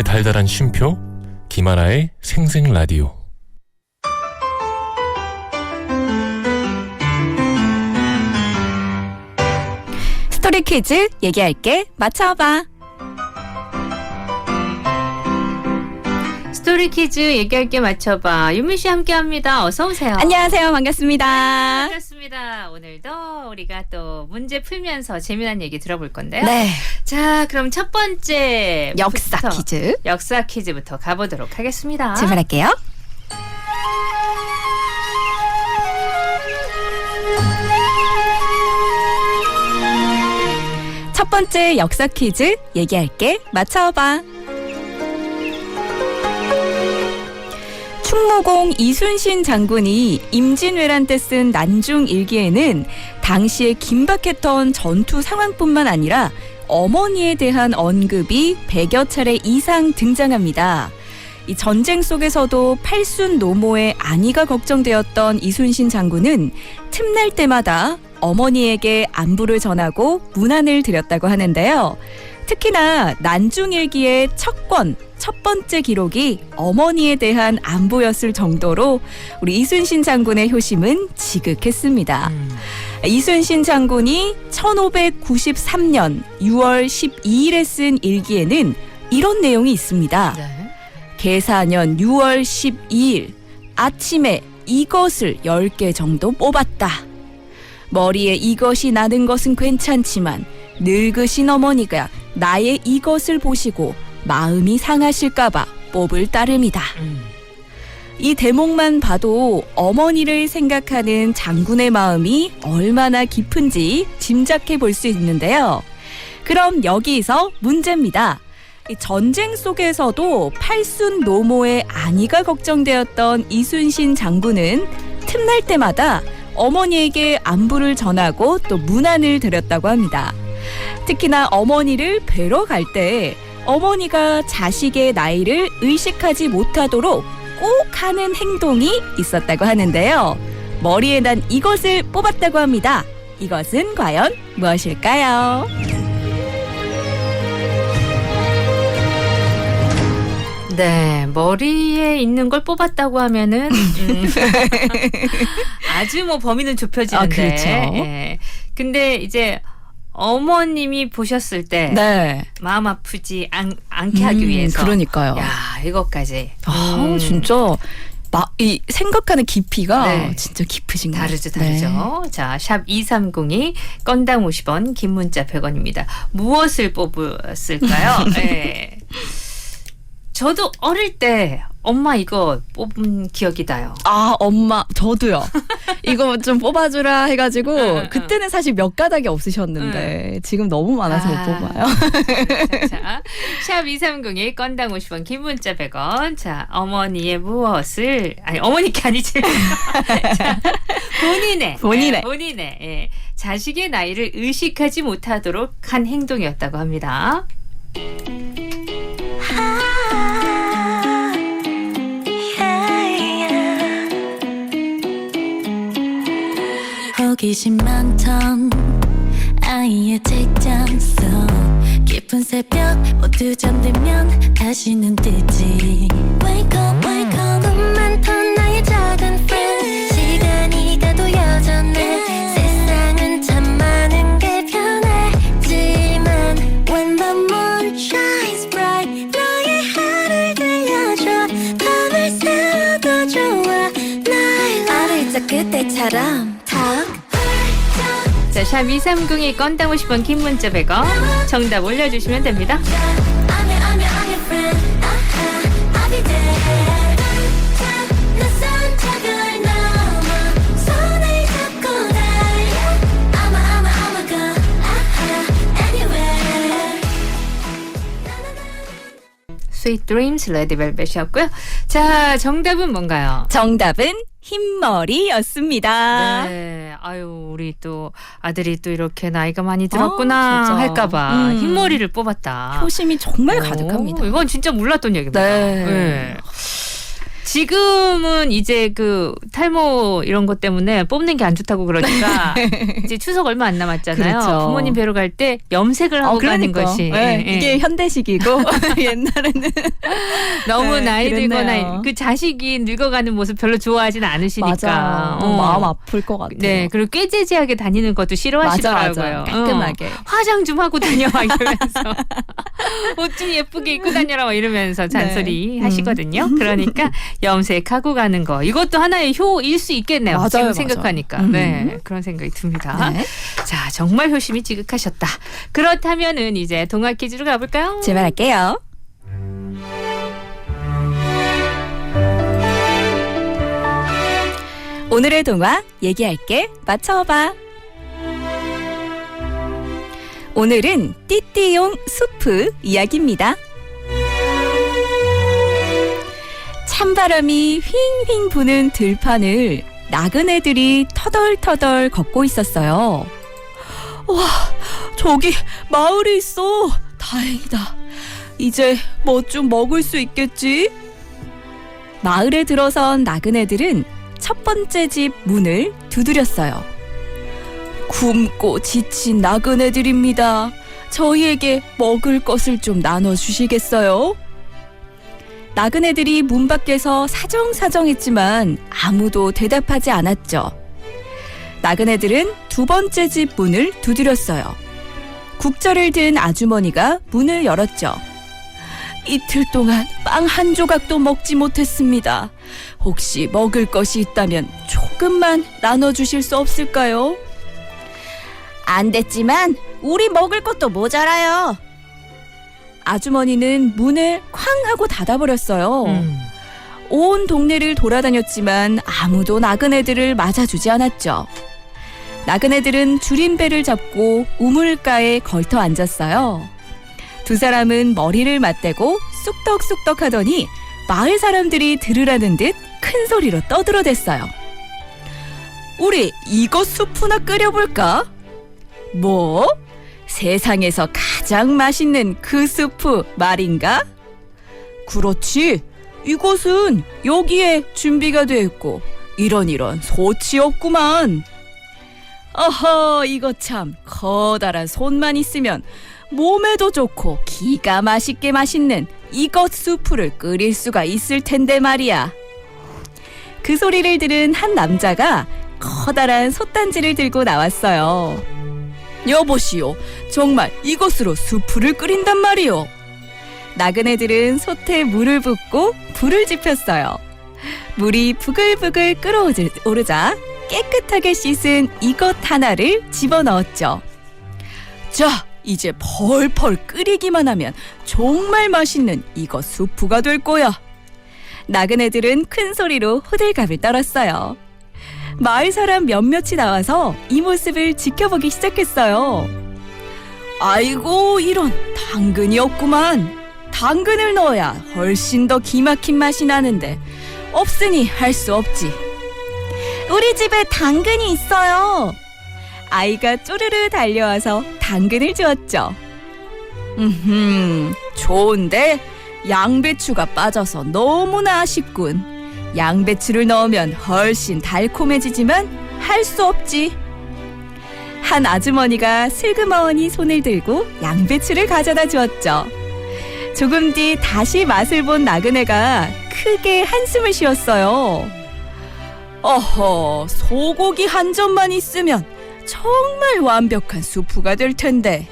아침의 달달한 쉼표 김하나의 생생 라디오 스토리 퀴즈 얘기할게 맞춰봐. 스토리 퀴즈 얘기할 게 맞춰봐. 유미 씨 함께 합니다. 어서 오세요. 안녕하세요 반갑습니다. 반갑습니다. 우리가 또 문제 풀면서 재미난 얘기 들어볼 건데요. 네 자, 그럼 첫 번째 역사 퀴즈 역사 퀴즈부터 가보도록 하겠습니다. 출발할게요. 첫 번째 역사 퀴즈 얘기할게 맞춰봐. 충무공 이순신 장군이 임진왜란 때 쓴 난중 일기에는 당시의 긴박했던 전투 상황뿐만 아니라 어머니에 대한 언급이 100여 차례 이상 등장합니다. 이 전쟁 속에서도 팔순 노모의 안위가 걱정되었던 이순신 장군은 틈날 때마다 어머니에게 안부를 전하고 문안을 드렸다고 하는데요. 특히나 난중일기의 첫 권, 첫 번째 기록이 어머니에 대한 안부였을 정도로 우리 이순신 장군의 효심은 지극했습니다. 음. 이순신 장군이 1593년 6월 12일에 쓴 일기에는 이런 내용이 있습니다. 네. 계사년 6월 12일 아침에 이것을 10개 정도 뽑았다. 머리에 이것이 나는 것은 괜찮지만 늙으신 어머니가 나의 이것을 보시고 마음이 상하실까봐 뽑을 따름이다. 음. 이 대목만 봐도 어머니를 생각하는 장군의 마음이 얼마나 깊은지 짐작해 볼 수 있는데요. 그럼 여기서 문제입니다. 이 전쟁 속에서도 팔순 노모의 안위가 걱정되었던 이순신 장군은 틈날 때마다 어머니에게 안부를 전하고 또 문안을 드렸다고 합니다. 특히나 어머니를 뵈러 갈 때 어머니가 자식의 나이를 의식하지 못하도록 꼭 하는 행동이 있었다고 하는데요. 머리에 난 이것을 뽑았다고 합니다. 이것은 과연 무엇일까요? 네, 머리에 있는 걸 뽑았다고 하면은 음, 아주 뭐 범위는 좁혀지는데. 아, 그렇죠. 예. 근데 이제 어머님이 보셨을 때 네. 마음 아프지 않, 않게 하기 음, 위해서 그러니까요. 야 이것까지 아, 음, 진짜 막 이 생각하는 깊이가 네. 진짜 깊으신 것 다르죠 같아요. 네. 다르죠 자샵 2302 건당 50원 긴 문자 100원입니다 무엇을 뽑았을까요 네. 저도 어릴 때 엄마 이거 뽑은 기억이 나요. 아, 엄마, 저도요. 이거 좀 뽑아주라 해가지고, 응, 그때는 사실 몇 가닥이 없으셨는데, 지금 너무 많아서 아. 못 뽑아요. 자, 샵 2302 건당 50원 긴 문자 100원. 자 어머니의 무엇을 아니 어머니께 아니지. 자, 본인의. 본인의. 예, 본인의. 예, 자식의 나이를 의식하지 못하도록 한 행동이었다고 합니다 호기심 많던 아이의 책장 속 깊은 새벽 모두 잠들면 다시는 뜨지. Wake up wake up. 눈 많던 나의 작은 friend. 시간이 가도 여전해. 세상은 참 많은 게 변했지만 When the moon shines bright 너의 하늘 들려줘. 밤을 새워도 좋아. 날 어릴 적 그때처럼 탁 자, 샵 2302 건당 50원 긴 문자 100원 정답 올려주시면 됩니다. Uh-huh. Uh-huh. Sweet Dreams 레디벨벳이었고요 자 정답은 뭔가요? 정답은 흰머리였습니다. 네, 아유 우리 또 아들이 또 이렇게 나이가 많이 들었구나 아, 진짜. 할까봐 음. 흰머리를 뽑았다. 효심이 정말 오, 가득합니다. 이건 진짜 몰랐던 얘기입니다. 네. 네. 지금은 이제 그 탈모 이런 것 때문에 뽑는 게 안 좋다고 그러니까 이제 추석 얼마 안 남았잖아요. 그렇죠. 부모님 뵈러 갈 때 염색을 하고 어, 가는 그러니까. 것이 네, 예, 예. 이게 현대식이고 옛날에는 너무 네, 나이 그랬네요. 들거나 그 자식이 늙어가는 모습 별로 좋아하진 않으시니까 맞아. 어. 마음 아플 것 같아요. 네 그리고 꾀재재하게 다니는 것도 맞아 싫어하시더라고요. 맞아. 깔끔하게. 어. 화장 좀 하고 다녀와 이러면서 옷 좀 예쁘게 입고 다녀라 막 이러면서 잔소리 네. 하시거든요. 그러니까 염색하고 가는 거 이것도 하나의 효일 수 있겠네요. 맞아요, 지금. 생각하니까 음. 네 그런 생각이 듭니다. 네. 자 정말 효심이 지극하셨다. 그렇다면은 이제 동화 퀴즈로 가볼까요? 제발할게요. 오늘의 동화 얘기할게 맞춰봐. 오늘은 띠띠용 수프 이야기입니다. 찬바람이 휘잉휘잉 부는 들판을 나그네들이 터덜터덜 걷고 있었어요. 와, 저기 마을이 있어. 다행이다. 이제 뭐 좀 먹을 수 있겠지? 마을에 들어선 나그네들은 첫 번째 집 문을 두드렸어요. 굶고 지친 나그네들입니다. 저희에게 먹을 것을 좀 나눠주시겠어요? 나그네들이 문 밖에서 사정사정했지만 아무도 대답하지 않았죠. 나그네들은 두 번째 집 문을 두드렸어요. 국자를 든 아주머니가 문을 열었죠. 이틀 동안 빵 한 조각도 먹지 못했습니다. 혹시 먹을 것이 있다면 조금만 나눠주실 수 없을까요? 안 됐지만 우리 먹을 것도 모자라요. 아주머니는 문을 쾅 하고 닫아버렸어요. 음. 온 동네를 돌아다녔지만 아무도 나그네들을 맞아주지 않았죠. 나그네들은 줄임배를 잡고 우물가에 걸터 앉았어요. 두 사람은 머리를 맞대고 쑥덕쑥덕 하더니 마을 사람들이 들으라는 듯 큰 소리로 떠들어댔어요. 우리 이거 수프나 끓여볼까? 뭐? 세상에서 가장 맛있는 그 수프 말인가? 그렇지. 이곳은 여기에 준비가 되어 있고 이런 이런 소치 없구만. 어허, 이거 참 커다란 손만 있으면 몸에도 좋고 기가 맛있게 맛있는 이것 수프를 끓일 수가 있을 텐데 말이야. 그 소리를 들은 한 남자가 커다란 솥단지를 들고 나왔어요. 여보시오, 정말 이것으로 수프를 끓인단 말이오. 나그네들은 솥에 물을 붓고 불을 지폈어요. 물이 부글부글 끓어오르자 깨끗하게 씻은 이것 하나를 집어넣었죠. 자, 이제 펄펄 끓이기만 하면 정말 맛있는 이것 수프가 될 거야. 나그네들은 큰 소리로 호들갑을 떨었어요. 마을 사람 몇몇이 나와서 이 모습을 지켜보기 시작했어요. 아이고, 이런 당근이 없구만. 당근을 넣어야 훨씬 더 기막힌 맛이 나는데 없으니 할 수 없지. 우리 집에 당근이 있어요. 아이가 쪼르르 달려와서 당근을 주었죠. 음, 좋은데 양배추가 빠져서 너무나 아쉽군. 양배추를 넣으면 훨씬 달콤해지지만 할 수 없지. 한 아주머니가 슬그머니 손을 들고 양배추를 가져다 주었죠. 조금 뒤 다시 맛을 본 나그네가 크게 한숨을 쉬었어요. 어허, 소고기 한 점만 있으면 정말 완벽한 수프가 될 텐데.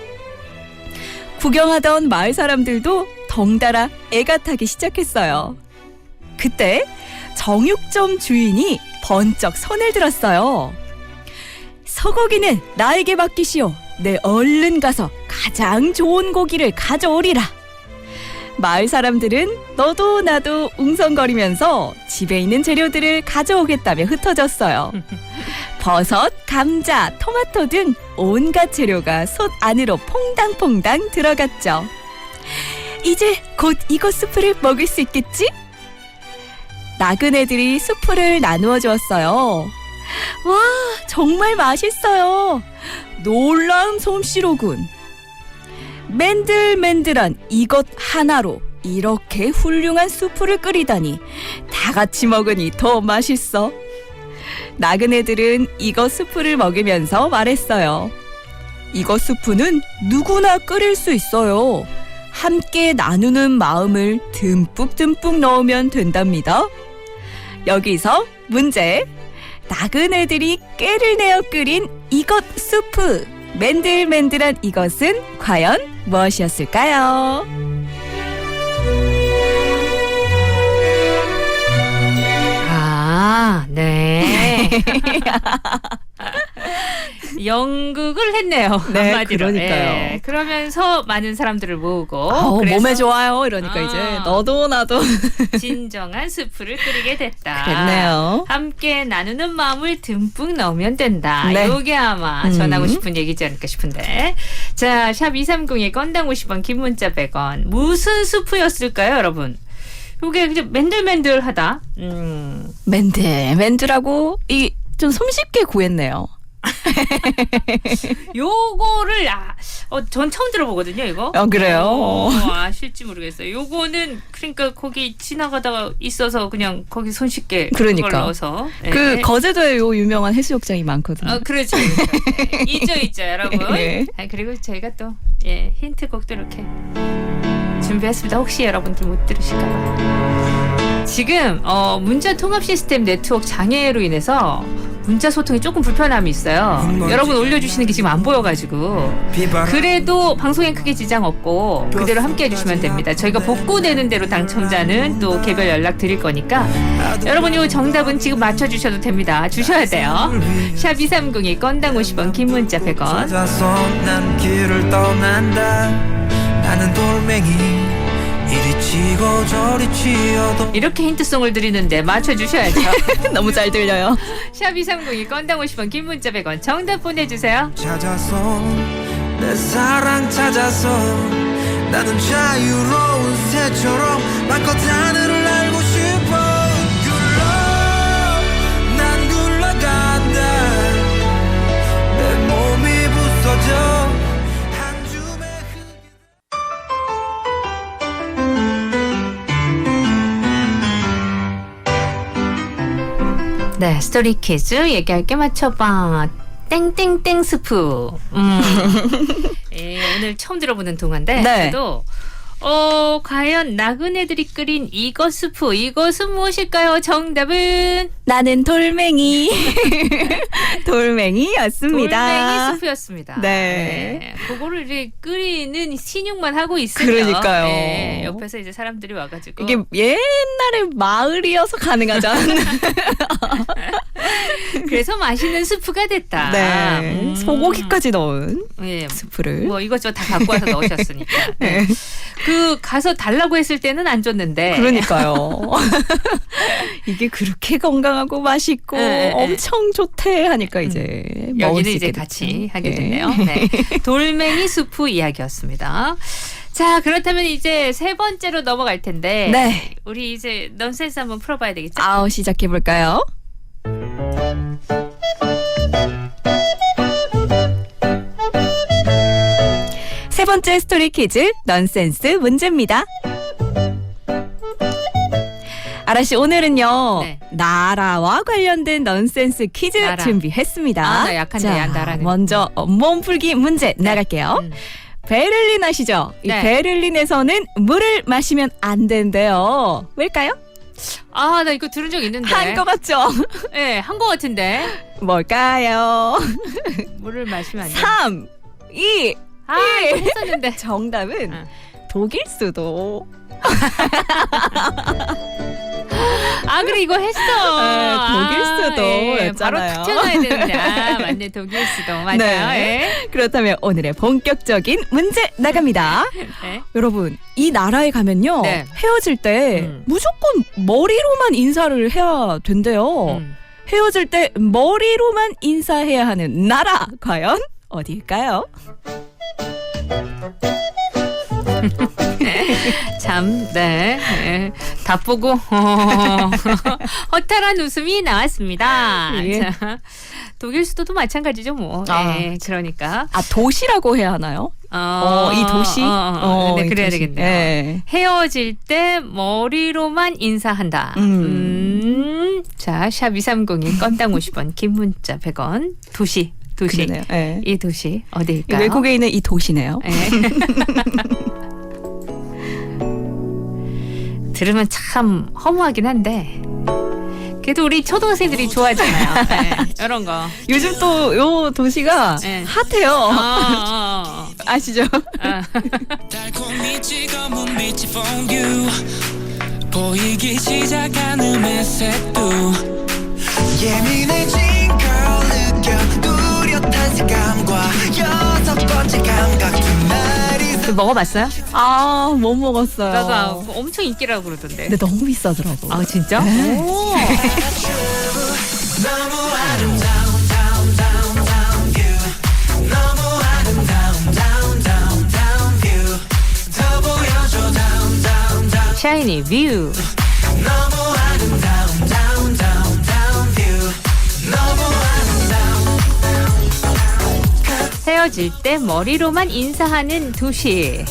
구경하던 마을 사람들도 덩달아 애가 타기 시작했어요. 그때 정육점 주인이 번쩍 손을 들었어요. 소고기는 나에게 맡기시오. 내 얼른 가서 가장 좋은 고기를 가져오리라. 마을 사람들은 너도 나도 웅성거리면서 집에 있는 재료들을 가져오겠다며 흩어졌어요. 버섯, 감자, 토마토 등 온갖 재료가 솥 안으로 퐁당퐁당 들어갔죠. 이제 곧 이것 수프를 먹을 수 있겠지? 나그네들이 수프를 나누어 주었어요. 와, 정말 맛있어요. 놀라운 솜씨로군. 맨들맨들한 이것 하나로 이렇게 훌륭한 수프를 끓이다니 다 같이 먹으니 더 맛있어. 나그네들은 이거 수프를 먹으면서 말했어요. 이거 수프는 누구나 끓일 수 있어요. 함께 나누는 마음을 듬뿍듬뿍 넣으면 된답니다. 여기서 문제. 나그네들이 깨를 내어 끓인 이것 수프. 맨들맨들한 이것은 과연 무엇이었을까요? 아, 네. 연극을 했네요. 네, 한마디로. 그러니까요. 예, 그러면서 많은 사람들을 모으고 어, 그래서 몸에 좋아요. 이러니까 아. 이제 너도 나도 진정한 수프를 끓이게 됐다. 됐네요. 함께 나누는 마음을 듬뿍 넣으면 된다. 네. 요게 아마 음. 전하고 싶은 얘기지 않을까 싶은데. 자, 샵 230에 건당 50원, 긴 문자 100원. 무슨 수프였을까요, 여러분? 요게 그냥 맨들맨들하다. 음. 맨들 맨들하고 이 좀 손쉽게 구했네요. 요거를 아, 어, 전 처음 들어보거든요, 이거. 어, 그래요? 어, 아실지 모르겠어요. 요거는 그러니까 거기 지나가다가 있어서 그냥 거기 손쉽게 그러니까. 그걸 넣어서. 네. 그 거제도에 요 유명한 해수욕장이 많거든요. 어, 그렇죠. 그렇죠. 네. 있죠, 있죠, 여러분. 네. 아, 그리고 저희가 또 예, 힌트곡도 이렇게 준비했습니다. 혹시 여러분들 못 들으실까봐. 지금 어, 문자 통합 시스템 네트워크 장애로 인해서 문자 소통이 조금 불편함이 있어요. 여러분 올려주시는 게 지금 안 보여가지고 그래도 방송에 크게 지장 없고 그대로 함께 해주시면 됩니다. 저희가 복구되는 대로 당첨자는 또 개별 연락 드릴 거니까 여러분 요 정답은 지금 맞춰주셔도 됩니다. 주셔야 돼요. 샵 2302 건당 50원 긴 문자 100원 나는 돌멩이 이리 치고 저리 치어도 이렇게 힌트송을 드리는데 맞춰주셔야죠. 너무 잘 들려요. 샵 2302 건당 50원 긴 문자 100원 정답 보내주세요. 찾아서 내 사랑 찾아서 나는 자유로운 새처럼 마껏 하늘을 네, 스토리 퀴즈 얘기할 게 맞춰봐. 땡땡땡 스프. 음. 예, 오늘 처음 들어보는 동화인데 네. 저도 어 과연 나그네들이 끓인 이것 스프 이것은 무엇일까요? 정답은 나는 돌멩이. 돌멩이였습니다. 돌멩이 스프였습니다. 네. 그거를 이제 끓이는 신용만 하고 있으면 그러니까요. 네, 옆에서 이제 사람들이 와가지고 이게 옛날에 마을이어서 가능하지 않나. 그래서 맛있는 스프가 됐다. 네. 음. 소고기까지 넣은 예, 스프를. 뭐 이것저것 다 갖고 와서 넣으셨으니까. 네. 네. 그 가서 달라고 했을 때는 안 줬는데. 그러니까요. 이게 그렇게 건강하고 맛있고 네. 엄청 좋대 하니까 이제 먹을 여기는 수 이제 있게 같이 됐죠. 하게 예. 됐네요. 네. 돌멩이 수프 이야기였습니다. 자, 그렇다면 이제 세 번째로 넘어갈 텐데. 네. 우리 이제 넌센스 한번 풀어봐야 되겠죠? 아우 시작해 볼까요? 세 번째 스토리 퀴즈 넌센스 문제입니다. 아라 씨 오늘은요 네. 나라와 관련된 넌센스 퀴즈 나라. 준비했습니다. 아, 나 약한데, 야, 나라는. 먼저 어, 몸풀기 문제 나갈게요. 음. 베를린 아시죠? 이 네. 베를린에서는 물을 마시면 안 된대요. 왜일까요? 아, 나 이거 들은 적 있는데. 한것 같죠? 네, 한거 같은데. 뭘까요? 물을 마시면 안 돼. 3, 2, 아, 이거 했었는데. 정답은 응. 독일 수도. 아, 그래, 이거 했어. 독일 수도 예, 바로 였잖아요. 탁 쳐놔야 되는데. 아, 맞네, 독일 수도. 맞아요. 네. 예. 그렇다면 오늘의 본격적인 문제 나갑니다. 네. 여러분, 이 나라에 가면요. 네. 헤어질 때 음. 무조건 머리로만 인사를 해야 된대요. 음. 헤어질 때 머리로만 인사해야 하는 나라 과연 어디일까요? 참, 네. 네. 다 보고, 어, 허탈한 웃음이 나왔습니다. 예. 자, 독일 수도도 마찬가지죠, 뭐. 아, 예, 그러니까. 아 도시라고 해야 하나요? 어, 이 도시. 어, 어, 어. 네, 이 그래야 도시. 되겠네요. 예. 헤어질 때 머리로만 인사한다. 음. 음. 자, 샵 2302 건당 50원, 긴 문자 100원. 도시, 도시. 그러네요. 예. 이 도시 이 어디일까요? 외국에 있는 이 도시네요. 예. 들으면 참 허무하긴 한데 그래도 우리 초등학생들이 좋아하잖아요. 예, 이런 거. 요즘 또 요 도시가 네. 핫해요. 어, 어, 어. 아시죠? 아. 달콤히 빛이 보이기 시작하는 매색도 예민해진 girl 느껴 뚜렷한 색감과 여섯 번째 감각 두 먹어봤어요? 아, 못 먹었어요. 아, 그거 엄청 인기라고 그러던데. 근데 너무 비싸더라고. 아 진짜? 네. 오. 너무 아름 헤어질 때 머리로만 인사하는 도시.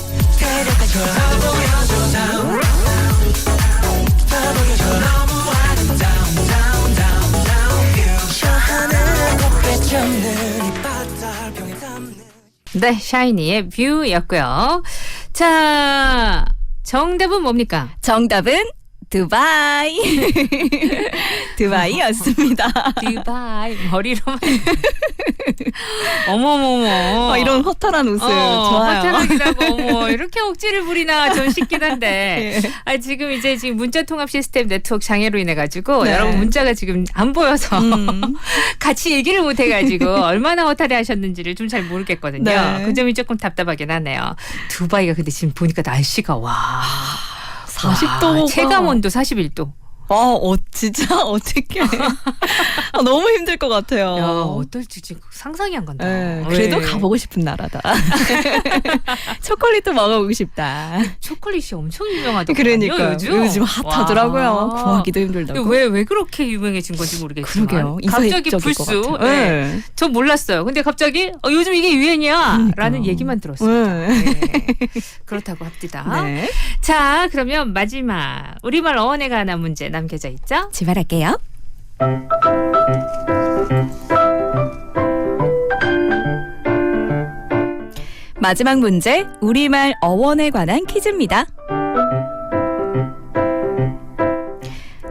네, 샤이니의 뷰였고요. 자, 정답은 뭡니까? 정답은 두바이. 두바이였습니다. 두바이 머리로만. 어머머머. 어, 이런 허탈한 웃음 어, 좋아요. 허탈하기라고 어머 이렇게 억지를 부리나 전 싶긴 한데 예. 아 지금 이제 지금 문자 통합 시스템 네트워크 장애로 인해 가지고 네. 여러분 문자가 지금 안 보여서 음. 같이 얘기를 못 해가지고 얼마나 허탈해 하셨는지를 좀 잘 모르겠거든요. 네. 그 점이 조금 답답하긴 하네요. 두바이가 근데 지금 보니까 날씨가 와 40도. 와, 체감 온도 41도. 아, 어, 진짜 어떻게? 아, 너무 힘들 것 같아요. 야 어떨지 지금 상상이 안 간다. 예, 그래도 예. 가보고 싶은 나라다. 초콜릿도 먹어보고 싶다. 초콜릿이 엄청 유명하더라고요. 그러니까 요즘, 요즘, 핫하더라고요. 와. 구하기도 힘들다고. 왜 왜 그렇게 유명해진 건지 모르겠지만 그러게요. 갑자기 불쑥. 네. 네. 저 몰랐어요. 근데 갑자기 어, 요즘 이게 유행이야라는. 얘기만 들었어요. 네. 네. 그렇다고 합디다. 네. 자 그러면 마지막 우리말 어원에 관한 문제 남겨져 있죠? 출발할게요. 마지막 문제, 우리말 어원에 관한 퀴즈입니다.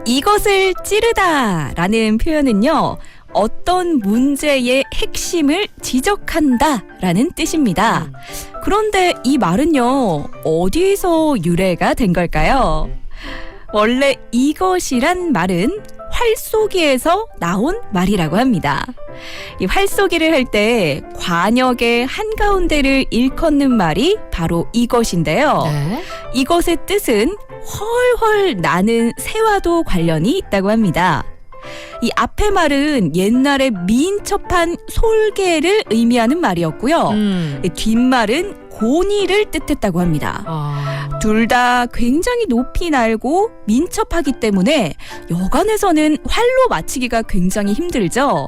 이것을 찌르다 라는 표현은요, 어떤 문제의 핵심을 지적한다 라는 뜻입니다. 음. 그런데 이 말은요, 어디서 유래가 된 걸까요? 원래 이것이란 말은 활쏘기에서 나온 말이라고 합니다. 이 활쏘기를 할 때 관역의 한가운데를 일컫는 말이 바로 이것인데요. 네. 이것의 뜻은 헐헐 나는 새와도 관련이 있다고 합니다. 이 앞의 말은 옛날에 민첩한 솔개를 의미하는 말이었고요. 음. 이 뒷말은 고니를 뜻했다고 합니다. 아. 둘다 굉장히 높이 날고 민첩하기 때문에 여간에서는 활로 맞히기가 굉장히 힘들죠.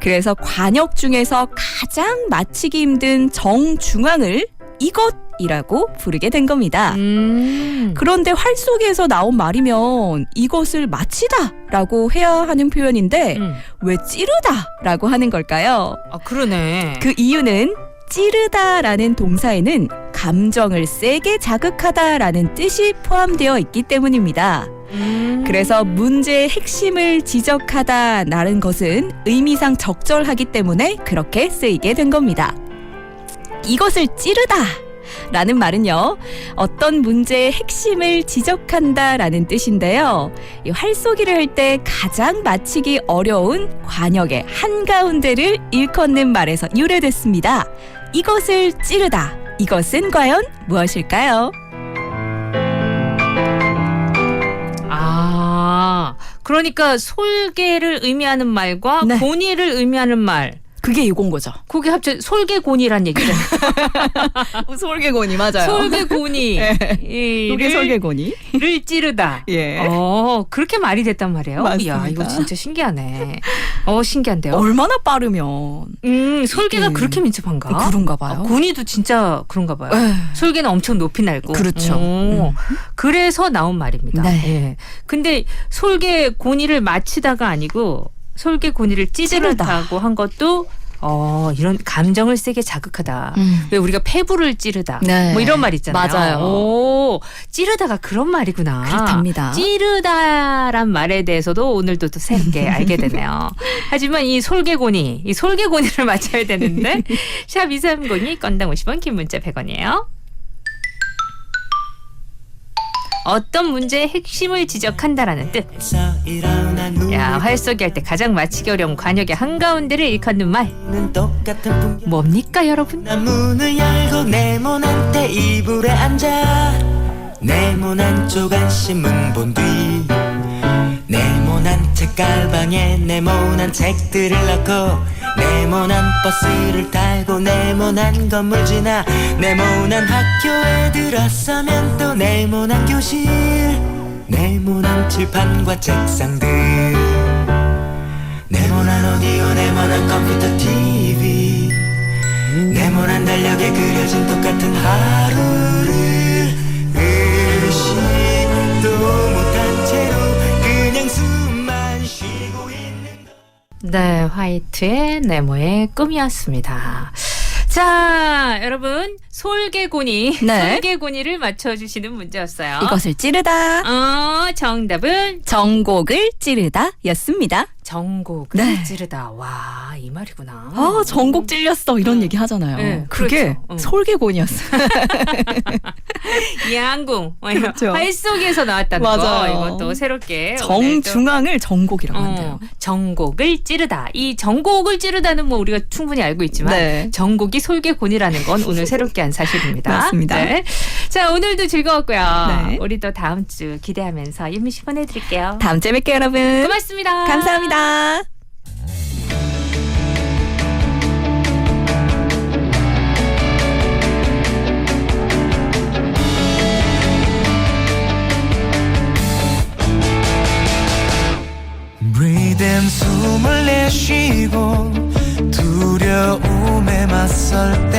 그래서 관역 중에서 가장 맞히기 힘든 정중앙을 이것 이라고 부르게 된 겁니다. 음. 그런데 활 속에서 나온 말이면 이것을 마치다 라고 해야 하는 표현인데 음. 왜 찌르다 라고 하는 걸까요? 아 그러네. 그 이유는 찌르다라는 동사에는 감정을 세게 자극하다라는 뜻이 포함되어 있기 때문입니다. 음. 그래서 문제의 핵심을 지적하다라는 것은 의미상 적절하기 때문에 그렇게 쓰이게 된 겁니다. 이것을 찌르다 라는 말은요, 어떤 문제의 핵심을 지적한다 라는 뜻인데요. 이 활쏘기를 할 때 가장 맞히기 어려운 관역의 한가운데를 일컫는 말에서 유래됐습니다. 이것을 찌르다. 이것은 과연 무엇일까요? 아 그러니까 솔개를 의미하는 말과 네. 고니를 의미하는 말. 그게 이건 거죠. 그게 합쳐 솔개곤이란 얘기잖아요. 솔개곤이 맞아요. 솔개곤이 네. 이를 이게 솔개곤이. 를 찌르다. 예. 어, 그렇게 말이 됐단 말이에요. 맞습니다. 이야, 이거 진짜 신기하네. 어, 신기한데요. 얼마나 빠르면 음, 솔개가 음. 그렇게 민첩한가? 그런가 봐요. 아, 곤이도 진짜 그런가 봐요. 에휴. 솔개는 엄청 높이 날고. 그렇죠. 오, 그래서 나온 말입니다. 네. 예. 근데 솔개 곤이를 마치다가 아니고 솔개 곤이를 찌르다고 한 것도 어, 이런 감정을 세게 자극하다. 음. 왜 우리가 폐부를 찌르다. 네. 뭐 이런 말 있잖아요. 맞아요. 오, 찌르다가 그런 말이구나. 그렇답니다. 찌르다란 말에 대해서도 오늘도 또 새롭게 알게 되네요. 하지만 이 솔개곤이, 이 솔개곤이를 맞춰야 되는데, 샵 2302 건당 50원, 긴 문자 100원이에요. 어떤 문제의 핵심을 지적한다라는 뜻. 야, 활쏘기 할 때 가장 맞히기 어려운 관역의 한가운데를 일컫는 말. 뭡니까, 여러분? 네모난 네모난 조간 신문 본뒤 네모난 책가방에 네모난 책들을 넣고 네모난 버스를 타고 네모난 건물 지나 네모난 학교에 들어서면 또 네모난 교실 네모난 칠판과 책상들 네모난 오디오 네모난 컴퓨터 TV 네모난 달력에 그려진 똑같은 하루를 의식 네, 화이트의 네모의 꿈이었습니다. 자, 여러분, 솔개곤이, 네. 솔개곤이를 맞춰주시는 문제였어요. 이것을 찌르다. 어, 정답은 전곡을 찌르다였습니다. 전곡을 네. 찌르다. 와, 이 말이구나. 아, 전곡 찔렸어 이런 얘기 하잖아요. 네, 그게 그렇죠. 응. 솔개곤이었어요. 양궁. 그렇죠. 활속에서 나왔다는 거. 맞아요. 이것도 새롭게. 오늘 또 정중앙을 전곡이라고 한대요. 어, 전곡을 찌르다. 이 전곡을 찌르다는 뭐 우리가 충분히 알고 있지만 네. 전곡이 솔개곤이라는 건 오늘 새롭게 한 사실입니다. 맞습니다. 네. 자 오늘도 즐거웠고요. 네. 우리도 다음 주 기대하면서 윤미 씨 보내드릴게요. 다음 주에 뵐게요, 여러분. 고맙습니다. 감사합니다. 감사합니다. 숨을 내쉬고 두려움에 맞설